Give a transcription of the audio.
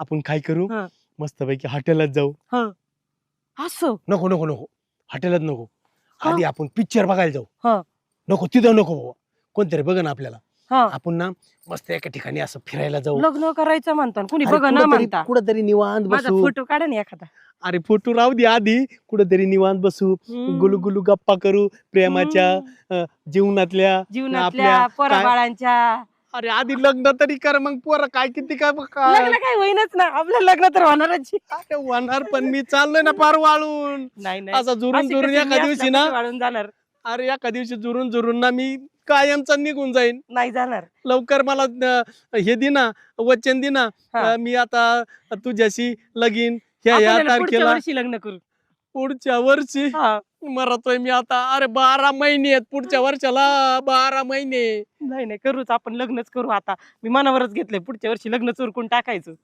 आपण काय करू? हा. मस्तपैकी हॉटेलात जाऊ. असं? नको नको नको. हॉटेलात नको. का? आधी आपण पिक्चर बघायला जाऊ. हा. नको तिथं नको बाबा. कोणतरी बघ ना आपल्याला. हा. आपण ना मस्त एका ठिकाणी असं फिरायला जाऊ. लग्न करायचं म्हणता कुणी बघ ना कुठंतरी- म्हणता. कुठंतरी निवांत माझा बसू. फोटो काढा ना एखादा. अरे फोटो राहू दे आधी. कुठंतरी निवांत बसू. गुलू गुलू गप्पा करू. प्रेमाच्या हम्म. जीवनातल्या जीवनातल्या आपल्या काय- अरे आधी लग्न तरी कर मग पोरं काय किती काय काय? लग्न काय होईनच ना आपलं लग्न तर होणारच अरे होणार पण मी चाललोय ना पार वाळून. नाही नाही. असं जुरून अशी जुरून कशी मी एका दिवशी ना वाळून जाणार? अरे एका दिवशी जुरून जुरून ना मी कायमचा निघून जाईन. नाही जाणार. लवकर मला अं, हे दे ना वचन दे ना हा. अं, मी आता तुझ्याशी लगीन. ह्या आपण पुढच्या तारखेला वर्षी लग्न करू. पुढच्या वर्षी? हा. मरतोय मी आता. अरे बारा महिने आहेत पुढच्या वर्षाला. बारा महिने. नाही नाही करूच. आपण लग्नच करू आता. मी मनावरच घेतलंय पुढच्या वर्षी लग्न चुरकून टाकायचं.